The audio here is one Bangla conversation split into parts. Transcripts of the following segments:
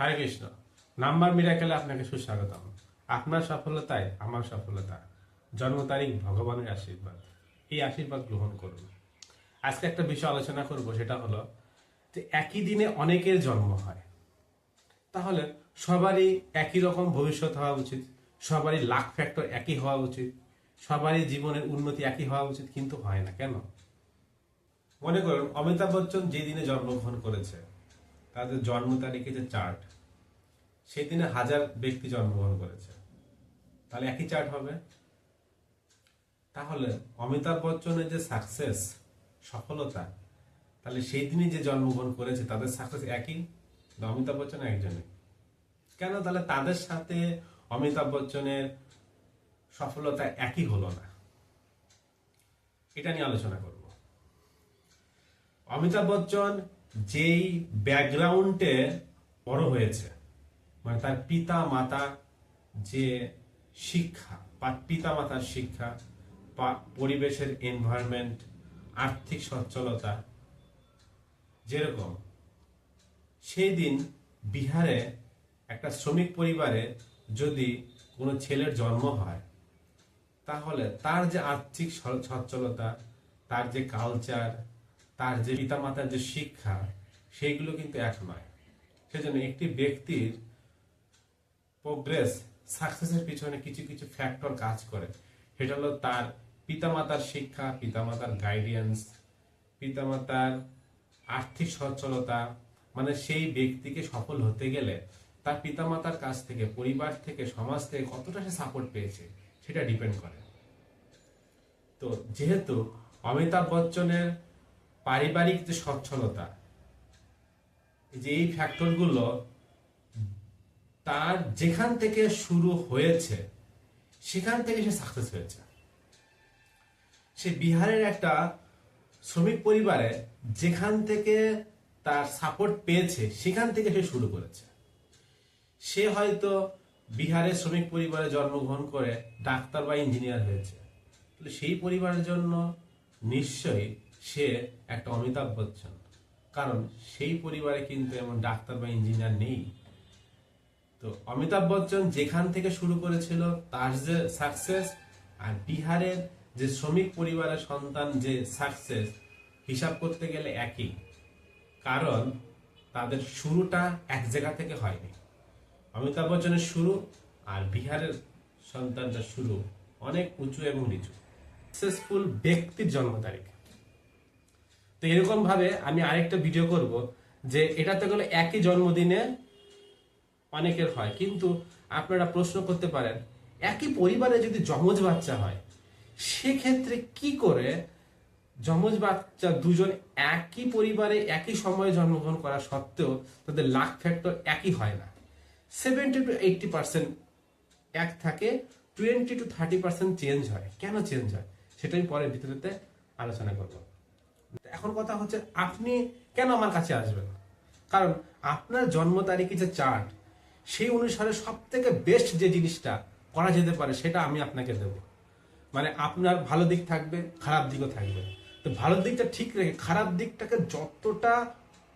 হরে কৃষ্ণ। নাম্বার মিরাকেলে আপনাকে সুস্বাগতম। আপনার সফলতায় আমার সফলতা। জন্ম তারিখ, ভগবানের আশীর্বাদ। এই আশীর্বাদ গ্রহণ করুন। আজকে একটা বিষয় আলোচনা করব, সেটা হলো যে একই দিনে অনেকের জন্ম হয়। তাহলে সবারই একই রকম ভবিষ্যৎ হওয়া উচিত। সবারই লাখ ফ্যাক্টর একই হওয়া উচিত। সবারই জীবনের উন্নতি একই হওয়া উচিত, কিন্তু হয় না। কেন? মনে করুন, অমিতাভ বচ্চন যে দিনে জন্মগ্রহণ করেছে তাদের জন্ম তারিখে যে চার্ট সেই দিনে হাজার ব্যক্তি জন্মগ্রহণ করেছে। তাহলে একই চার্ট হবে? তাহলে অমিতাভ বচ্চনের যে সাকসেস সফলতা, তাহলে সেই দিনে যে জন্মগ্রহণ করেছে, তাদের সাকসেস একই? অমিতাভ বচ্চন একজনই। কেন? তাহলে তাদের সাথে অমিতাভ বচ্চনের সফলতা একই হলো না। এটা নিয়ে আলোচনা করব। অমিতাভ বচ্চন যেই ব্যাকগ্রাউন্ডে বড় হয়েছে মানে তার পিতা মাতা যে শিক্ষা পিতা মাতার শিক্ষা পরিবেশের এনভায়রনমেন্ট আর্থিক সচ্ছলতা, যেরকম, সেই দিন বিহারে একটা শ্রমিক পরিবারে যদি কোনো ছেলের জন্ম হয়, তাহলে তার যে আর্থিক সচ্ছলতা, তার যে কালচার তার যে পিতামাতার যে শিক্ষা সেইগুলো কিন্তু এক নয় সেজন্য একটি ব্যক্তির প্রোগ্রেস সাকসেসের পিছনে কিছু কিছু ফ্যাক্টর কাজ করে। সেটা হলো তার পিতামাতার শিক্ষা, পিতামাতার গাইডেন্স পিতামাতার আর্থিক সচ্ছলতা। মানে সেই ব্যক্তিকে সফল হতে গেলে তার পিতামাতার কাছ থেকে, পরিবার থেকে, সমাজ থেকে কতটা সে সাপোর্ট পেয়েছে, সেটা ডিপেন্ড করে। তো যেহেতু অমিতাভ বচ্চনের পারিবারিক যে সচ্ছলতা যে এই ফ্যাক্টরগুলো তার যেখান থেকে শুরু হয়েছে, সেখান থেকে সে সাকসেস হয়েছে। সে বিহারের একটা শ্রমিক পরিবারে যেখান থেকে তার সাপোর্ট পেয়েছে, সেখান থেকে সে শুরু করেছে। সে হয়তো বিহারের শ্রমিক পরিবারে জন্মগ্রহণ করে, ডাক্তার বা ইঞ্জিনিয়ার হয়েছে। সেই পরিবারের জন্য নিশ্চয়ই সে একটা অমিতাভ বচ্চন। কারণ সেই পরিবারে কিন্তু এমন ডাক্তার বা ইঞ্জিনিয়ার নেই। তো অমিতাভ বচ্চন যেখান থেকে শুরু করেছিল, তার যে সাকসেস আর বিহারের যে শ্রমিক পরিবারের সন্তান যে সাকসেস হিসাব করতে গেলে একই। কারণ তাদের শুরুটা এক জায়গা থেকে হয়নি। অমিতাভ বচ্চনের শুরু আর বিহারের সন্তানটা শুরু অনেক উঁচু এবং নিচু। সাকসেসফুল ব্যক্তির জন্ম তারিখ। তো এরকম ভাবে আমি আরেকটা ভিডিও করব যে এটাতে গেলে একই জন্মদিনে অনেকের হয়। কিন্তু আপনারা প্রশ্ন করতে পারেন, একই পরিবারে যদি যমজ বাচ্চা হয়, সেক্ষেত্রে কি করে যমজ বাচ্চা দুজন একই পরিবারে একই সময়ে জন্মগ্রহণ করা সত্ত্বেও তাদের লাখ ফ্যাক্টর একই হয় না? সেভেন্টি টু এইটটি পার্সেন্ট এক থাকে twenty two thirty percent change হয়। কেন চেঞ্জ হয়? সেটা আমি পরের ভিতরেতে আলোচনা করব। এখন কথা হচ্ছে আপনি কেন আমার কাছে আসবেন? কারণ আপনার জন্ম তারিখে যে চার্ট সেই অনুসারে সব থেকে বেস্ট যে জিনিসটা করা যেতে পারে, সেটা আমি আপনাকে দেব। মানে আপনার ভালো দিক থাকবে, খারাপ দিকও থাকবে। তো ভালো দিকটা ঠিক রেখে, খারাপ দিকটাকে যতটা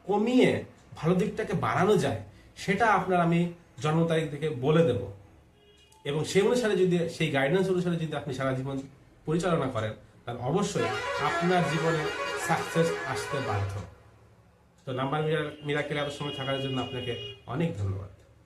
কমিয়ে ভালো দিকটাকে বাড়ানো যায়, সেটা আপনার আমি জন্ম তারিখ থেকে বলে দেব। এবং সেই অনুসারে যদি, সেই গাইডেন্স অনুসারে যদি আপনি সারা জীবন পরিচালনা করেন, তাহলে অবশ্যই আপনার জীবনে সাকসেস আসতে বাধ্য। তো নাম্বার মিরাকেল এত সময় থাকার জন্য আপনাকে অনেক ধন্যবাদ।